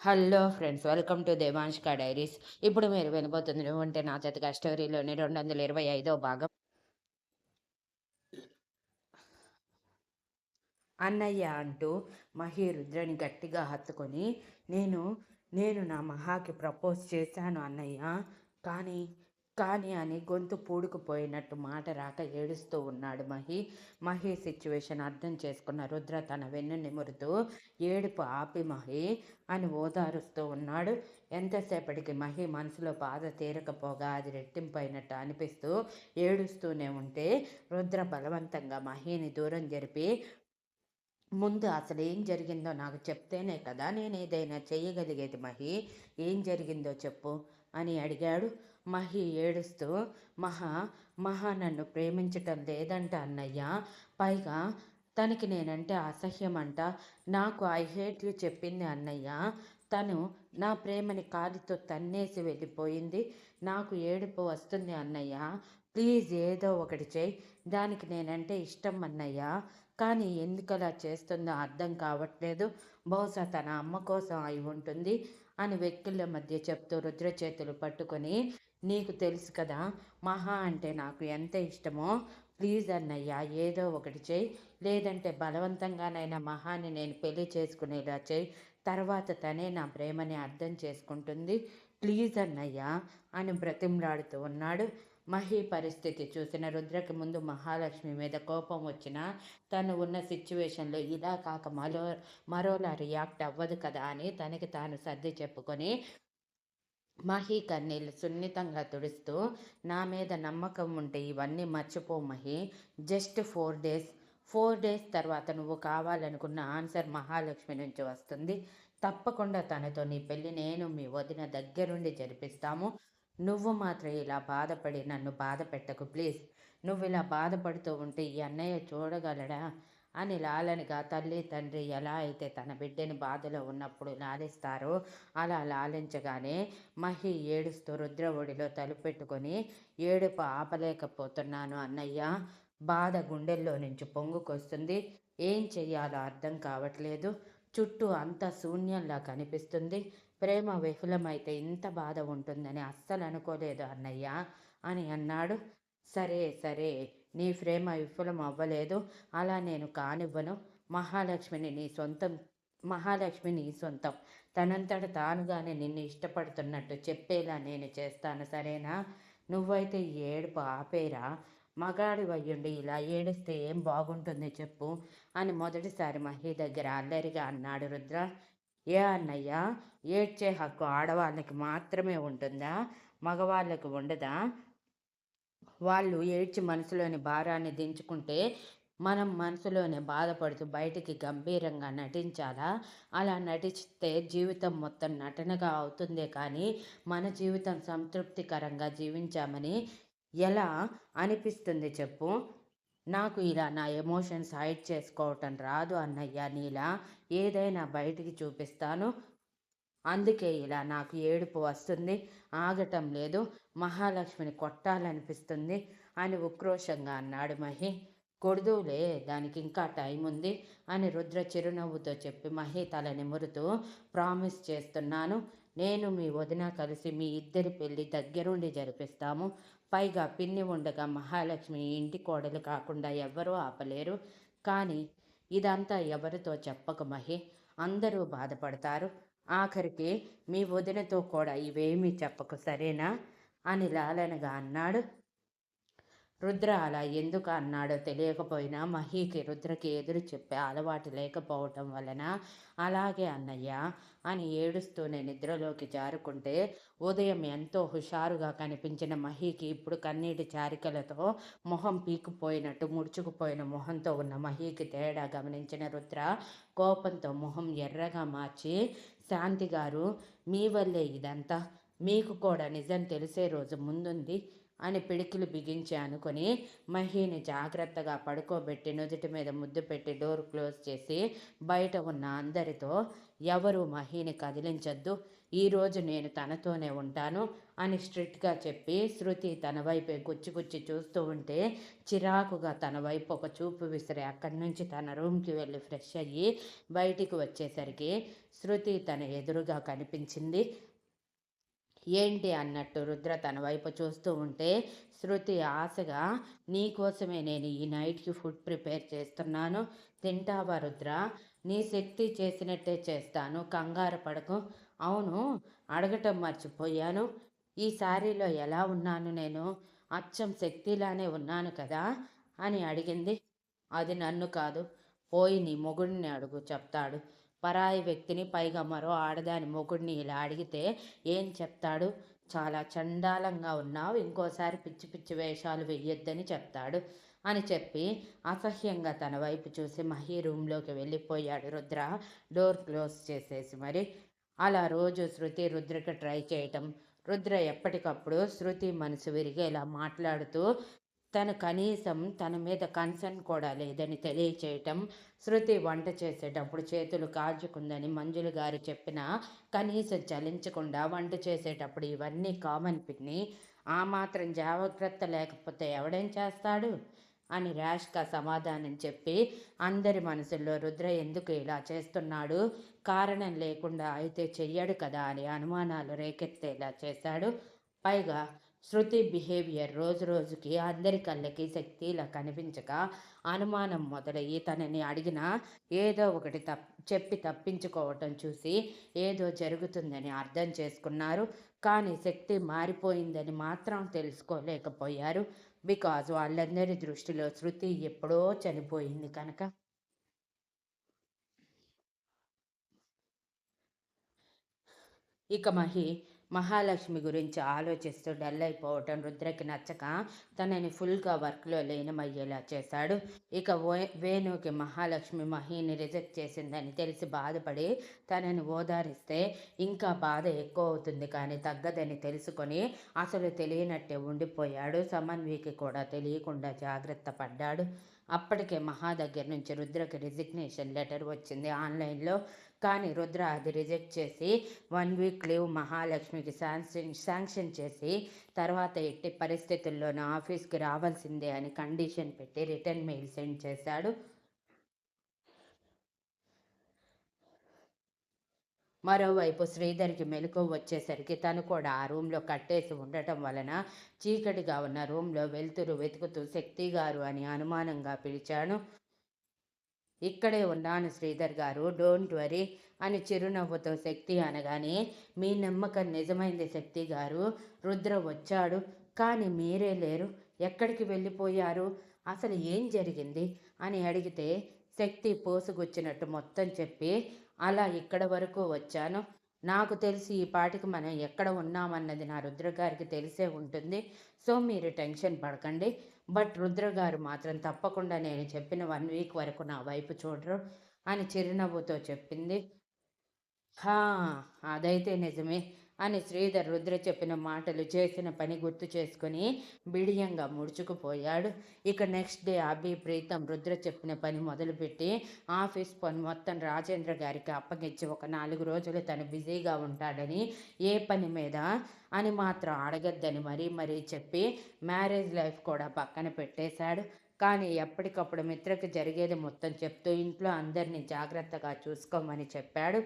Hello friends welcome to Devanshka diaries. ఇప్పుడు మీరు వినబోతుంది ఉంటే నా చేతగా స్టోరీలోని రెండు వందల ఇరవై ఐదో భాగం. అన్నయ్య అంటూ మహి రుద్రని గట్టిగా హత్తుకొని నేను నేను నా మహాకి ప్రపోజ్ చేశాను అన్నయ్య కానీ కానీ అని గొంతు పూడుకుపోయినట్టు మాట రాక ఏడుస్తూ ఉన్నాడు మహి. మహి సిచ్యువేషన్ అర్థం చేసుకున్న రుద్ర తన వెన్ను నిమురుతూ ఏడుపు ఆపి మహి అని ఓదారుస్తూ ఉన్నాడు. ఎంతసేపటికి మహి మనసులో బాధ తీరకపోగా అది రెట్టింపైనట్టు అనిపిస్తూ ఏడుస్తూనే ఉంటే రుద్ర బలవంతంగా మహిని దూరం జరిపి ముందు అసలు ఏం జరిగిందో నాకు చెప్తేనే కదా నేను ఏదైనా చేయగలిగేది మహి. ఏం జరిగిందో చెప్పు అని అడిగాడు. మహి ఏడుస్తూ మహా మహా నన్ను ప్రేమించటం లేదంట అన్నయ్య. పైగా తనకి నేనంటే అసహ్యం అంట నాకు ఐ హేట్ యు చెప్పింది అన్నయ్య. తను నా ప్రేమని కాలితో తన్నేసి వెళ్ళిపోయింది. నాకు ఏడుపు వస్తుంది అన్నయ్య. ప్లీజ్ ఏదో ఒకటి చేయి. దానికి నేనంటే ఇష్టం అన్నయ్య. కానీ ఎందుకలా చేస్తుందో అర్థం కావట్లేదు. బహుశా తన అమ్మ కోసం అయి ఉంటుంది అని వ్యక్తుల మధ్య చెప్తూ రుద్ర చేతులు పట్టుకొని నీకు తెలుసు కదా మహా అంటే నాకు ఎంత ఇష్టమో ప్లీజ్ అన్నయ్య ఏదో ఒకటి చేయి. లేదంటే బలవంతంగానైనా మహాని నేను పెళ్ళి చేసుకునేలా చేయి. తర్వాత తనే నా ప్రేమని అర్థం చేసుకుంటుంది. ప్లీజ్ అన్నయ్య అని బ్రతిమలాడుతూ ఉన్నాడు. మహి పరిస్థితి చూసిన రుద్రకి ముందు మహాలక్ష్మి మీద కోపం వచ్చిన తను ఉన్న సిచ్యువేషన్లో ఇలా కాక మరో మరోలా రియాక్ట్ అవ్వదు కదా అని తనకి తాను సర్ది చెప్పుకొని మహి కన్నీళ్ళు సున్నితంగా తుడుస్తూ నా మీద నమ్మకం ఉంటే ఇవన్నీ మర్చిపో Mahi. Just four days. Four days తర్వాత నువ్వు కావాలనుకున్న ఆన్సర్ మహాలక్ష్మి నుంచి వస్తుంది. తప్పకుండా తనతో నీ పెళ్ళి నేను మీ వదిన దగ్గరుండి జరిపిస్తాము. నువ్వు మాత్రం ఇలా బాధపడి నన్ను బాధ పెట్టకు ప్లీజ్. నువ్వు ఇలా బాధపడుతూ ఉంటే ఈ అన్నయ్య చూడగలడా? అని లాలనిగా తల్లి తండ్రి ఎలా అయితే తన బిడ్డని బాధలో ఉన్నప్పుడు లాలిస్తారో అలా లాలించగానే మహి ఏడుస్తూ రుద్ర ఒడిలో తలుపెట్టుకొని ఏడుపు ఆపలేకపోతున్నాను అన్నయ్య. బాధ గుండెల్లో నుంచి పొంగుకొస్తుంది. ఏం చెయ్యాలో అర్థం కావట్లేదు. చుట్టూ అంత శూన్యంలా కనిపిస్తుంది. ప్రేమ విఫలమైతే ఇంత బాధ ఉంటుందని అస్సలు అనుకోలేదు అన్నయ్య అని అన్నాడు. సరే సరే నీ ప్రేమ విఫలం అవ్వలేదు. అలా నేను కానివ్వను. మహాలక్ష్మిని నీ సొంతం మహాలక్ష్మి నీ సొంతం. తనంతట తానుగానే నిన్ను ఇష్టపడుతున్నట్టు చెప్పేలా నేను చేస్తాను సరేనా? నువ్వైతే ఈ ఏడుపు ఆపేరా. మగాడి వయ్యుండి ఇలా ఏడిస్తే ఏం బాగుంటుంది చెప్పు అని మొదటిసారి మహి దగ్గర అల్లరిగా అన్నాడు రుద్ర. ఏ అన్నయ్య ఏడ్చే హక్కు ఆడవాళ్ళకి మాత్రమే ఉంటుందా? మగవాళ్ళకి ఉండదా? వాళ్ళు ఏడ్చి మనసులోని భారాన్ని దించుకుంటే మనం మనసులోనే బాధపడుతూ బయటికి గంభీరంగా నటించాలా? అలా నటిస్తే జీవితం మొత్తం నటనగా అవుతుందే కానీ మన జీవితం సంతృప్తికరంగా జీవించామని ఎలా అనిపిస్తుంది చెప్పు? నాకు ఇలా నా ఎమోషన్స్ హైడ్ చేసుకోవటం రాదు అన్నయ్య నీలా ఏదైనా బయటికి చూపిస్తాను. అందుకే ఇలా నాకు ఏడుపు వస్తుంది. ఆగటం లేదు. మహాలక్ష్మిని కొట్టాలనిపిస్తుంది. అని ఉక్రోషంగా అన్నాడు మహి. కొడుదులే దానికి ఇంకా టైం ఉంది అని రుద్ర చిరునవ్వుతో చెప్పి మహి తల నిమురుతూ ప్రామిస్ చేస్తున్నాను. నేను మీ వదిన కలిసి మీ ఇద్దరి పెళ్ళి దగ్గరుండి జరిపిస్తాము. పైగా పిన్ని ఉండగా మహాలక్ష్మి ఇంటి కోడలు కాకుండా ఎవ్వరూ ఆపలేరు. కానీ ఇదంతా ఎవరితో చెప్పక మహి. అందరూ బాధపడతారు. ఆఖరికి మీ వదినతో కూడా ఇవేమీ చెప్పకు సరేనా? అని లాలనగా అన్నాడు. రుద్ర అలా ఎందుకు అన్నాడో తెలియకపోయినా మహీకి రుద్రకి ఎదురు చెప్పే అలవాటు లేకపోవటం వలన అలాగే అన్నయ్య అని ఏడుస్తూనే నిద్రలోకి జారుకుంటే ఉదయం ఎంతో హుషారుగా కనిపించిన మహీకి ఇప్పుడు కన్నీటి చారికలతో మొహం పీకుపోయినట్టు ముడుచుకుపోయిన మొహంతో ఉన్న మహీకి తేడా గమనించిన రుద్ర కోపంతో మొహం ఎర్రగా మార్చి శాంతి గారు మీ వల్లే ఇదంతా. మీకు కూడా నిజం తెలిసే రోజు ముందుంది అని పిడికిలు బిగించి అనుకుని మహిని జాగ్రత్తగా పడుకోబెట్టి నుదుటి మీద ముద్దు పెట్టి డోర్ క్లోజ్ చేసి బయట ఉన్న అందరితో ఎవరు మహిని కదిలించొద్దు. ఈరోజు నేను తనతోనే ఉంటాను అని స్ట్రిక్ట్గా చెప్పి శృతి తన వైపే గుచ్చి గుచ్చి చూస్తూ ఉంటే చిరాకుగా తన వైపు ఒక చూపు విసిరి అక్కడి నుంచి తన రూమ్కి వెళ్ళి ఫ్రెష్ అయ్యి బయటికి వచ్చేసరికి శృతి తన ఎదురుగా కనిపించింది. ఏంటి అన్నట్టు రుద్ర తన వైపు చూస్తూ ఉంటే శృతి ఆశగా నీకోసమే నేను ఈ నైట్కి ఫుడ్ ప్రిపేర్ చేస్తున్నాను. తింటావా రుద్ర? నీ శక్తి చేసినట్టే చేస్తాను. కంగారు పడకు. అవును అడగటం మర్చిపోయాను. ఈ శారీలో ఎలా ఉన్నాను నేను? అచ్చం శక్తిలానే ఉన్నాను కదా? అని అడిగింది. అది నన్ను కాదు. పోయి నీ మొగుడిని అడుగు చెప్తాడు. పరాయి వ్యక్తిని పైగా మరో ఆడదాని మొగుడిని ఇలా అడిగితే ఏం చెప్తాడు? చాలా చండాలంగా ఉన్నావు. ఇంకోసారి పిచ్చి పిచ్చి వేషాలు వెయ్యొద్దని చెప్తాడు అని చెప్పి అసహ్యంగా తన వైపు చూసి మహి రూమ్లోకి వెళ్ళిపోయాడు రుద్ర. డోర్ క్లోజ్ చేసేసి మరి అలా రోజు శృతి రుద్రకి ట్రై చేయటం. రుద్ర ఎప్పటికప్పుడు శృతి మనసు విరిగేలా మాట్లాడుతూ తను కనీసం తన మీద కన్సర్న్ కూడా లేదని తెలియచేయటం శృతి వంట చేసేటప్పుడు చేతులు కాల్చుకుందని మంజులు గారు చెప్పినా కనీసం చలించకుండా వంట చేసేటప్పుడు ఇవన్నీ కామన్ పిన్ని. ఆ మాత్రం జాగ్రత్త లేకపోతే ఎవడేం చేస్తాడు? అని ర్యాష్గా సమాధానం చెప్పి అందరి మనసుల్లో రుద్ర ఎందుకు ఇలా చేస్తున్నాడు? కారణం లేకుండా అయితే చెయ్యడు కదా అని అనుమానాలు రేకెత్తేలా చేశాడు. పైగా శృతి బిహేవియర్ రోజు రోజుకి అందరి కళ్ళకి శక్తిలా కనిపించక అనుమానం మొదలయ్యి తనని అడిగినా ఏదో ఒకటి తప్ చెప్పి తప్పించుకోవటం చూసి ఏదో జరుగుతుందని అర్థం చేసుకున్నారు. కానీ శక్తి మారిపోయిందని మాత్రం తెలుసుకోలేకపోయారు. బికాజ్ వాళ్ళందరి దృష్టిలో శృతి ఎప్పుడో చనిపోయింది కనుక. ఇక మహి మహాలక్ష్మి గురించి ఆలోచిస్తూ డల్ అయిపోవటం రుద్రకి నచ్చక తనని ఫుల్గా వర్క్లో లీనమయ్యేలా చేశాడు. ఇక వేణుకి మహాలక్ష్మి మహిని రిజెక్ట్ చేసిందని తెలిసి బాధపడి తనని ఓదారిస్తే ఇంకా బాధ ఎక్కువ అవుతుంది కానీ తగ్గదని తెలుసుకొని అసలు తెలియనట్టే ఉండిపోయాడు. సమన్వికి కూడా తెలియకుండా జాగ్రత్త పడ్డాడు. అప్పటికే మహా దగ్గర నుంచి రుద్రకి రిజిగ్నేషన్ లెటర్ వచ్చింది. ఆన్లైన్లో కానీ రుద్ర అది రిజెక్ట్ చేసి వన్ వీక్ లీవ్ మహాలక్ష్మికి శాంక్షన్ శాంక్షన్ చేసి తర్వాత ఎట్టి పరిస్థితుల్లోనూ ఆఫీస్కి రావాల్సిందే అని కండిషన్ పెట్టి రిటర్న్ మెయిల్ సెండ్ చేశాడు. మరోవైపు శ్రీధర్కి మెలకు వచ్చేసరికి తను కూడా ఆ రూమ్లో కట్టేసి ఉండటం వలన చీకటిగా ఉన్న రూమ్లో వెలుతురు వెతుకుతూ శక్తి గారు అని అనుమానంగా పిలిచాను ఇక్కడే ఉన్నాను శ్రీధర్ గారు డోంట్ వరీ అని చిరునవ్వుతో శక్తి అనగానే మీ నమ్మకం నిజమైంది శక్తి గారు. రుద్ర వచ్చాడు. కానీ మీరే లేరు. ఎక్కడికి వెళ్ళిపోయారు? అసలు ఏం జరిగింది? అని అడిగితే శక్తి పోసుకొచ్చినట్టు మొత్తం చెప్పి అలా ఇక్కడ వరకు వచ్చాను. నాకు తెలిసి ఈ పాటికి మనం ఎక్కడ ఉన్నామన్నది నా రుద్రగారికి తెలిసే ఉంటుంది. సో మీరు టెన్షన్ పడకండి. బట్ రుద్రగారు మాత్రం తప్పకుండా నేను చెప్పిన వన్ వీక్ వరకు నా వైపు చూడరు అని చిరునవ్వుతో చెప్పింది. హా అదైతే నిజమే. అని శ్రీధర్ రుద్ర చెప్పిన మాటలు చేసిన పని గుర్తు చేసుకుని బిడియంగా ముడుచుకుపోయాడు. ఇక నెక్స్ట్ డే అభి ప్రీతం రుద్ర చెప్పిన పని మొదలుపెట్టి ఆఫీస్ పని మొత్తం రాజేంద్ర గారికి అప్పగించి ఒక నాలుగు రోజులు తను బిజీగా ఉంటాడని ఏ పని మీద అని మాత్రం అడగద్దని మరీ మరీ చెప్పి మ్యారేజ్ లైఫ్ కూడా పక్కన పెట్టేశాడు. కానీ ఎప్పటికప్పుడు మిత్రకి జరిగేది మొత్తం చెప్తూ ఇంట్లో అందరినీ జాగ్రత్తగా చూసుకోమని చెప్పాడు.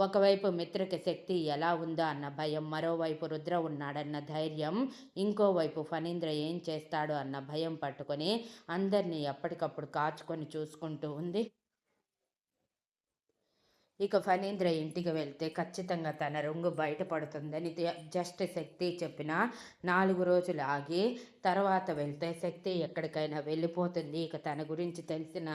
ఒకవైపు మిత్రకి శక్తి ఎలా ఉందా అన్న భయం మరోవైపు రుద్ర ఉన్నాడన్న ధైర్యం ఇంకోవైపు ఫణీంద్ర ఏం చేస్తాడు అన్న భయం పట్టుకొని అందరినీ ఎప్పటికప్పుడు కాచుకొని చూసుకుంటూ ఉంది. ఇక ఫణీంద్ర ఇంటికి వెళ్తే ఖచ్చితంగా తన రంగు బయటపడుతుందని జస్ట్ శక్తి చెప్పిన నాలుగు రోజులు ఆగి తర్వాత వెళ్తే శక్తి ఎక్కడికైనా వెళ్ళిపోతుంది. ఇక తన గురించి తెలిసిన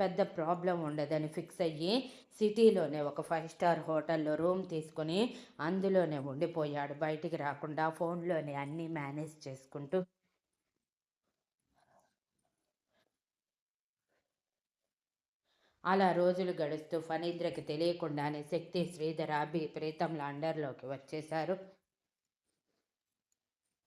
పెద్ద ప్రాబ్లం ఉండదని ఫిక్స్ అయ్యి సిటీలోనే ఒక ఫైవ్ స్టార్ హోటల్లో రూమ్ తీసుకొని అందులోనే ఉండిపోయాడు. బయటికి రాకుండా ఫోన్లోనే అన్నీ మేనేజ్ చేసుకుంటూ అలా రోజులు గడుస్తూ ఫణీంద్రకి తెలియకుండానే శక్తి శ్రీధర్ అభి ప్రీతంల అండర్లోకి వచ్చేశారు.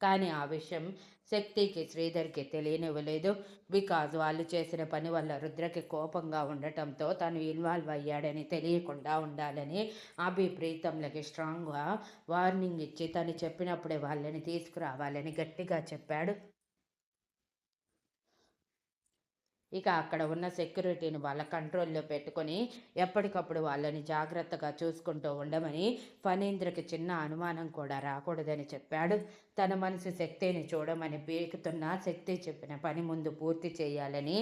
కానీ ఆ విషయం శక్తికి శ్రీధర్కి తెలియనివ్వలేదు. బికాజ్ వాళ్ళు చేసిన పని వల్ల రుద్రకి కోపంగా ఉండటంతో తను ఇన్వాల్వ్ అయ్యాడని తెలియకుండా ఉండాలని అభి ప్రీతంలకి స్ట్రాంగ్గా వార్నింగ్ ఇచ్చి తను చెప్పినప్పుడే వాళ్ళని తీసుకురావాలని గట్టిగా చెప్పాడు. ఇక అక్కడ ఉన్న సెక్యూరిటీని వాళ్ళ కంట్రోల్లో పెట్టుకొని ఎప్పటికప్పుడు వాళ్ళని జాగ్రత్తగా చూసుకుంటూ ఉండమని ఫణీంద్రకి చిన్న అనుమానం కూడా రాకూడదని చెప్పాడు. తన మనసు శక్తిని చూడమని పీకుతున్న శక్తి చెప్పిన పని ముందు పూర్తి చేయాలని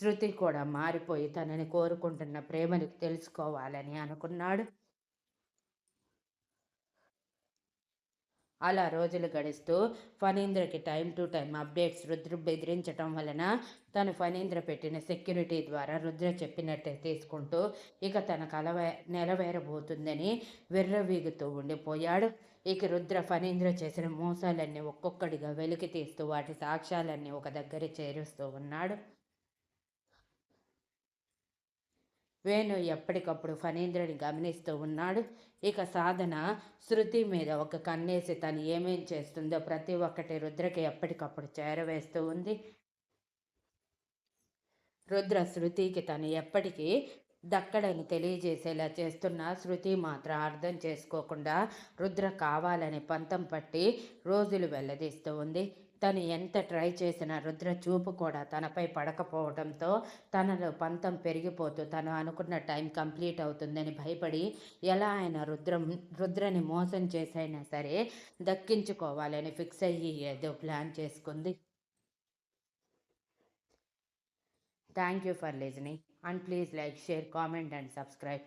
శృతి కూడా మారిపోయి తనని కోరుకుంటున్న ప్రేమను తెలుసుకోవాలని అనుకున్నాడు. అలా రోజులు గడుస్తూ ఫణీంద్రకి time to time updates Rudra బెదిరించటం వలన తను ఫణీంద్ర పెట్టిన సెక్యూరిటీ ద్వారా రుద్ర చెప్పినట్టే తీసుకుంటూ ఇక తన కల నెరవేరబోతుందని విర్రవీగుతూ ఉండిపోయాడు. ఇక రుద్ర ఫణీంద్ర చేసిన మోసాలన్నీ ఒక్కొక్కడిగా వెలికి తీస్తూ వాటి సాక్ష్యాలన్నీ ఒక దగ్గర చేరుస్తూ ఉన్నాడు. వేణు ఎప్పటికప్పుడు ఫణీంద్రని గమనిస్తూ ఉన్నాడు. ఇక సాధన శృతి మీద ఒక కన్నేసి తను ఏమేం చేస్తుందో ప్రతి ఒక్కటి రుద్రకి ఎప్పటికప్పుడు చేరవేస్తూ ఉంది. రుద్ర శృతికి తను ఎప్పటికీ దక్కడని తెలియజేసేలా చేస్తున్న శృతి మాత్రం అర్థం చేసుకోకుండా రుద్ర కావాలని పంతం పట్టి రోజులు వెల్లదీస్తూ ఉంది. తను ఎంత ట్రై చేసినా రుద్ర చూపు కూడా తనపై పడకపోవడంతో తనలో పంతం పెరిగిపోతూ తను అనుకున్న టైం కంప్లీట్ అవుతుందని భయపడి ఎలా ఆయన రుద్రం రుద్రని మోసం చేసైనా సరే దక్కించుకోవాలని ఫిక్స్ అయ్యి ఏదో ప్లాన్ చేసుకుంది. Thank you for listening and please like share comment and subscribe.